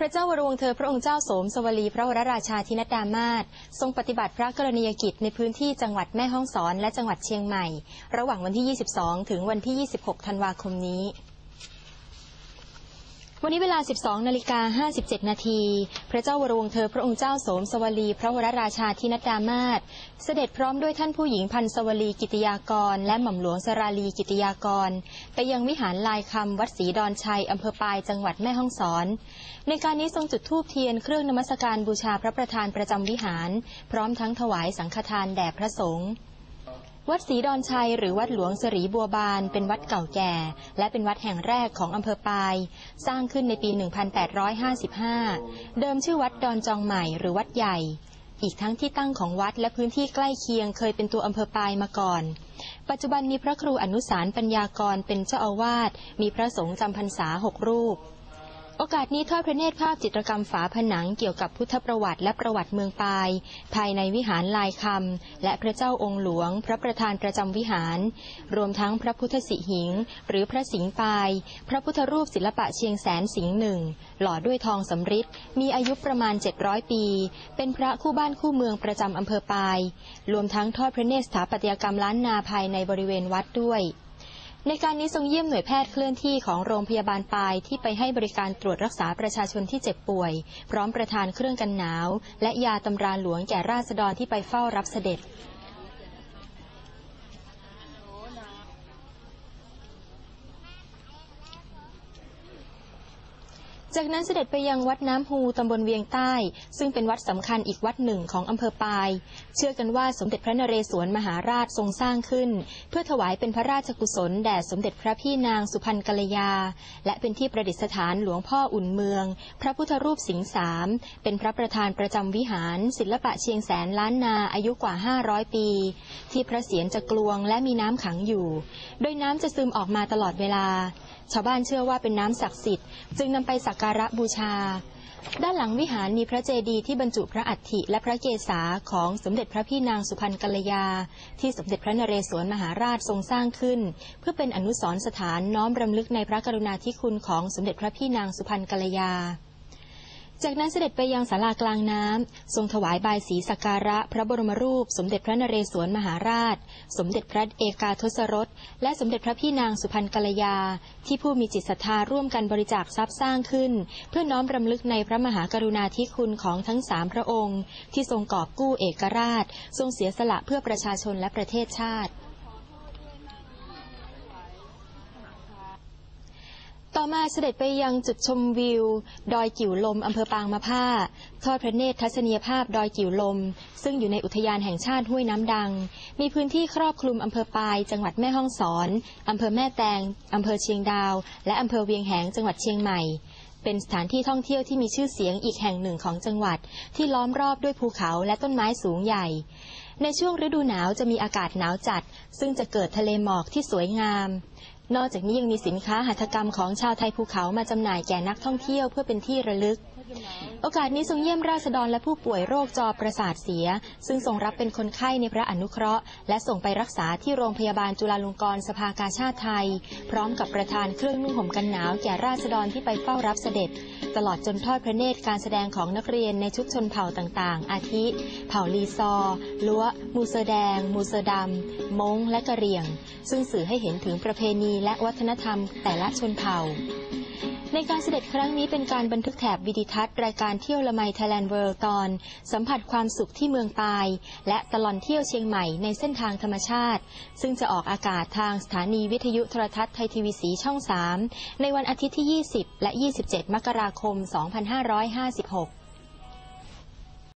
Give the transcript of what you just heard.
พระเจ้าวรวงศ์เธอพระองค์เจ้าโสมสวลีพระวรราชาธินดามาศทรงปฏิบัติพระกรณียกิจในพื้นที่จังหวัดแม่ฮ่องสอนและจังหวัดเชียงใหม่ ระหว่างวันที่ 22 ถึงวันที่ 26 ธันวาคมนี้ วันนี้เวลา 12 นาฬิกา 57 นาที พระเจ้าวรวงศ์เธอพระองค์เจ้าโสมสวลี พระวรราชาธินดามาศ เสด็จพร้อมด้วยท่านผู้หญิงพันสวลีกิติยากร และหม่อมหลวงสราลีกิติยากร ไปยังวิหารลายคำวัดศรีดอนชัยอำเภอปายจังหวัดแม่ฮ่องสอน ในการนี้ทรงจุดธูปเทียนเครื่องนมัสการบูชาพระประธานประจำวิหาร พร้อมทั้งถวายสังฆทานแด่พระสงฆ์ วัดศรีดอนชัยหรือวัดหลวงสรีบัวบาน เป็นวัดเก่าแก่ และเป็นวัดแห่งแรกของอำเภอปาย สร้างขึ้นในปี 1855 เดิมชื่อวัดดอนจองใหม่หรือวัดใหญ่ อีกทั้งที่ตั้งของวัดและพื้นที่ใกล้เคียงเคยเป็นตัวอำเภอปายมาก่อน ปัจจุบันมีพระครูอนุสารปัญญากรเป็นเจ้าอาวาส มีพระสงฆ์จำพรรษาหกรูป โอกาสนี้ทอดพระเนตรภาพจิตรกรรมฝาผนังเกี่ยวกับพุทธประวัติและประวัติเมืองปาย ภายในวิหารลายคำและพระเจ้าองค์หลวง พระประธานประจำวิหาร รวมทั้งพระพุทธสิหิง หรือพระสิงห์ปาย พระพุทธรูปศิลปะเชียงแสนสิงห์หนึ่งหล่อด้วยทองสำริดมีอายุประมาณ 700 ปี เป็นพระคู่บ้านคู่เมืองประจำอำเภอปาย รวมทั้งทอดพระเนตรสถาปัตยกรรมล้านนาภายในบริเวณวัดด้วย ในการนี้ทรงเยี่ยมหน่วยแพทย์เคลื่อนที่ของโรงพยาบาลปายที่ไปให้บริการตรวจรักษาประชาชนที่เจ็บป่วย พร้อมประทานเครื่องกันหนาว และยาตำราหลวงแก่ราษฎรที่ไปเฝ้ารับเสด็จ จากนั้นเสด็จไปยังวัดน้ำฮูตำบลเวียงใต้ ซึ่งเป็นวัดสำคัญอีกวัดหนึ่งของอำเภอปาย เชื่อกันว่าสมเด็จพระนเรศวรมหาราชทรงสร้างขึ้น เพื่อถวายเป็นพระราชกุศลแด่สมเด็จพระพี่นางสุพรรณกัลยา และเป็นที่ประดิษฐานหลวงพ่ออุ่นเมือง พระพุทธรูปสิงสาม เป็นพระประธานประจำวิหาร ศิลปะเชียงแสนล้านนาอายุกว่า 500 ปี ที่พระเศียรจะกลวงและมีน้ำขังอยู่ โดยน้ำจะซึมออกมาตลอดเวลา ชาวบ้านเชื่อว่าเป็นน้ำศักดิ์สิทธิ์จึงนำไปสักการะบูชา ด้านหลังวิหารมีพระเจดีย์ที่บรรจุพระอัฐิและพระเกศาของสมเด็จพระพี่นางสุพรรณกัลยา ที่สมเด็จพระนเรศวรมหาราชทรงสร้างขึ้น เพื่อเป็นอนุสรณ์สถานน้อมรำลึกในพระกรุณาธิคุณของสมเด็จพระพี่นางสุพรรณกัลยา จากนั้นเสด็จไปยังศาลากลางน้ำ ทรงถวายบายสีสักการะพระบรมรูป สมเด็จพระนเรศวรมหาราช สมเด็จพระเอกาทศรส และสมเด็จพระพี่นางสุพรรณกัลยา ที่ผู้มีจิตศรัทธาร่วมกันบริจาคทรัพย์สร้างขึ้น เพื่อน้อมรำลึกในพระมหากรุณาธิคุณของทั้งสามพระองค์ ที่ทรงกอบกู้เอกราช ทรงเสียสละเพื่อประชาชนและประเทศชาติ ต่อมาเสด็จไปยังจุดชมวิว ดอยกิ่วลมอำเภอปางมะผ้า ทอดพระเนตรทัศนียภาพดอยกิ่วลม ซึ่งอยู่ในอุทยานแห่งชาติห้วยน้ำดัง มีพื้นที่ครอบคลุมอำเภอปาย จังหวัดแม่ฮ่องสอนอำเภอแม่แตงอำเภอเชียงดาว และอำเภอเวียงแหงจังหวัดเชียงใหม่ เป็นสถานที่ท่องเที่ยวที่มีชื่อเสียงอีกแห่งหนึ่งของจังหวัด ที่ล้อมรอบด้วยภูเขาและต้นไม้สูงใหญ่ในช่วงฤดูหนาวจะมีอากาศหนาวจัด ซึ่งจะเกิดทะเลหมอกที่สวยงาม นอกจากนี้ยังมีสินค้าหัตถกรรมของชาวไทยภูเขามาจำหน่ายแก่นักท่องเที่ยวเพื่อเป็นที่ระลึก โอกาสนี้ทรงเยี่ยมราษฎรและผู้ป่วยโรคจอประสาทเสีย ซึ่งทรงรับเป็นคนไข้ในพระอนุเคราะห์ และส่งไปรักษาที่โรงพยาบาลจุฬาลงกรณ์สภากาชาติไทย พร้อมกับประธานเครื่องนุ่งห่มกันหนาวแก่ราษฎรที่ไปเฝ้ารับเสด็จ ตลอดจนทอดพระเนตรการแสดงของนักเรียนในชุดชนเผ่าต่างๆ อาทิ เผ่าลีซอลัวมูเซแดง มูเซดำมงและกะเหรี่ยง ซึ่งสื่อให้เห็นถึงประเพณีและวัฒนธรรมแต่ละชนเผ่าในการเสด็จครั้งนี้เป็นการบันทึกแถบวิดิทัศน์รายการเที่ยวละไมไทยแลนด์เวิลด์ตอน สัมผัสความสุขที่เมืองปาย และตลอนเที่ยวเชียงใหม่ในเส้นทางธรรมชาติ ซึ่งจะออกอากาศทางสถานีวิทยุโทรทัศน์ไทยทีวีสีช่อง 3 ในวันอาทิตย์ที่ 20 และ 27 มกราคม 2556